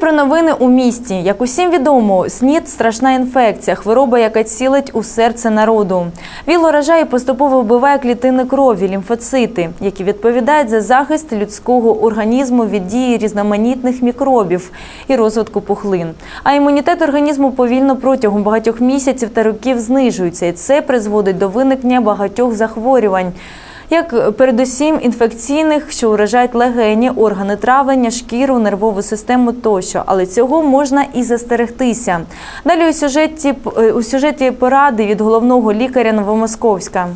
Про новини у місті. Як усім відомо, СНІД – страшна інфекція, хвороба, яка цілить у серце народу. ВІЛ уражає і поступово вбиває клітини крові, лімфоцити, які відповідають за захист людського організму від дії різноманітних мікробів і розвитку пухлин. А імунітет організму повільно протягом багатьох місяців та років знижується, і це призводить до виникнення багатьох захворювань. Як передусім інфекційних, що уражають легені, органи травлення, шкіру, нервову систему тощо, але цього можна і застерегтися. Далі у сюжеті е, у сюжеті поради від головного лікаря Новомосковська.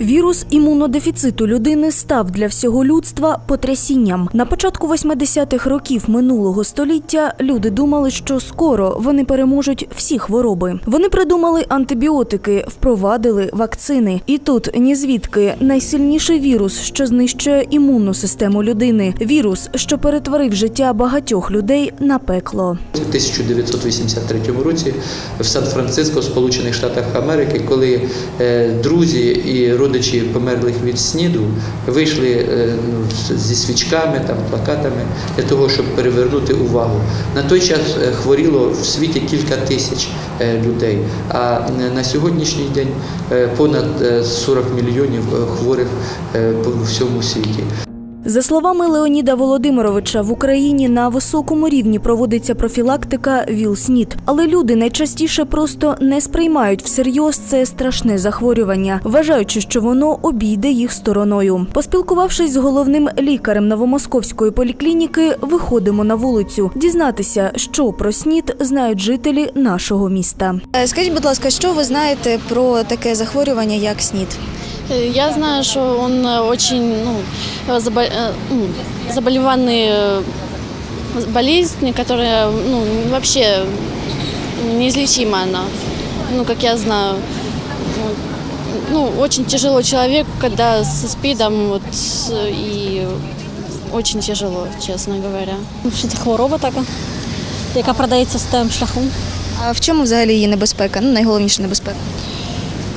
Вірус імунодефіциту людини став для всього людства потрясінням. На початку 80-х років минулого століття люди думали, що скоро вони переможуть всі хвороби. Вони придумали антибіотики, впровадили вакцини. І тут ні звідки найсильніший вірус, що знищує імунну систему людини. Вірус, що перетворив життя багатьох людей на пекло. У 1983 році в Сан-Франциско, Сполучених Штатах Америки, коли е, друзі і родичі померлих від СНІДу вийшли е, ну, зі свічками, там, плакатами для того, щоб перевернути увагу. На той час е, хворіло в світі кілька тисяч е, людей, а на сьогоднішній день понад е, 40 мільйонів хворих по всьому світі. За словами Леоніда Володимировича, в Україні на високому рівні проводиться профілактика ВІЛ-СНІД. Але люди найчастіше просто не сприймають всерйоз це страшне захворювання, вважаючи, що воно обійде їх стороною. Поспілкувавшись з головним лікарем новомосковської поліклініки, виходимо на вулицю дізнатися, що про СНІД знають жителі нашого міста. Е, Скажіть, будь ласка, що ви знаєте про таке захворювання, як СНІД? Э, Я знаю, что он э, очень ну, э, забо- э, м, заболеванный э, болезнь, которая ну, вообще неизлечима она, ну, как я знаю. Вот. Ну, очень тяжело человеку, когда со СПИДом, вот, с- и очень тяжело, честно говоря. Що це хвороба така, яка продається статевим шляхом. А в чому взагалі її небезпека? Ну, найголовніша небезпека.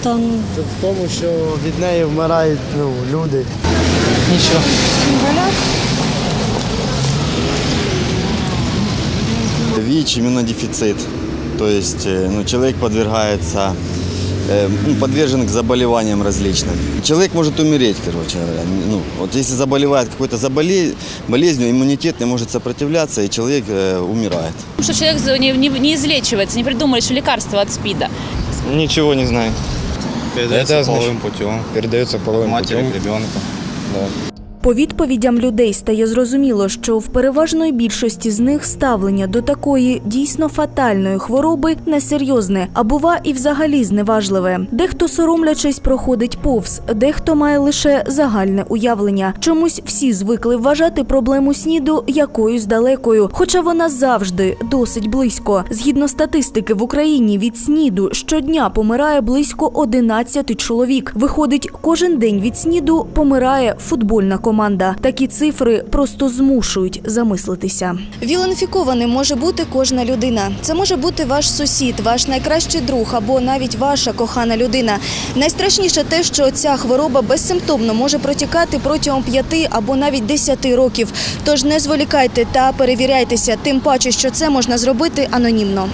Там Це в тому, що від неї вмирають ну, люди. Нічого. ВИЧ, иммунодефицит. То есть э, ну, человек подвергается, э, ну, подвержен к заболеваниям различным. Человек может умереть, короче говоря. Ну, вот если заболевает какой-то заболе... болезнью, иммунитет не может сопротивляться, и человек э, умирает. Что человек за- не, не, не излечивается, не придумали еще лекарства от СПИДа. Ничего не знаю. Передается Это значит- половым путем. Передается половым Матери путем. к ребенку. Да. По відповідям людей стає зрозуміло, що в переважної більшості з них ставлення до такої дійсно фатальної хвороби несерйозне, а бува і взагалі зневажливе. Дехто соромлячись проходить повз, дехто має лише загальне уявлення. Чомусь всі звикли вважати проблему сніду якоюсь далекою, хоча вона завжди досить близько. Згідно статистики в Україні від сніду щодня помирає близько 11 чоловік. Виходить, кожен день від сніду помирає футбольна команда. Такі цифри просто змушують замислитися. ВІЛ-інфікованим може бути кожна людина. Це може бути ваш сусід, ваш найкращий друг або навіть ваша кохана людина. Найстрашніше те, що ця хвороба безсимптомно може протікати протягом 5 або навіть 10 років. Тож не зволікайте та перевіряйтеся, тим паче, що це можна зробити анонімно.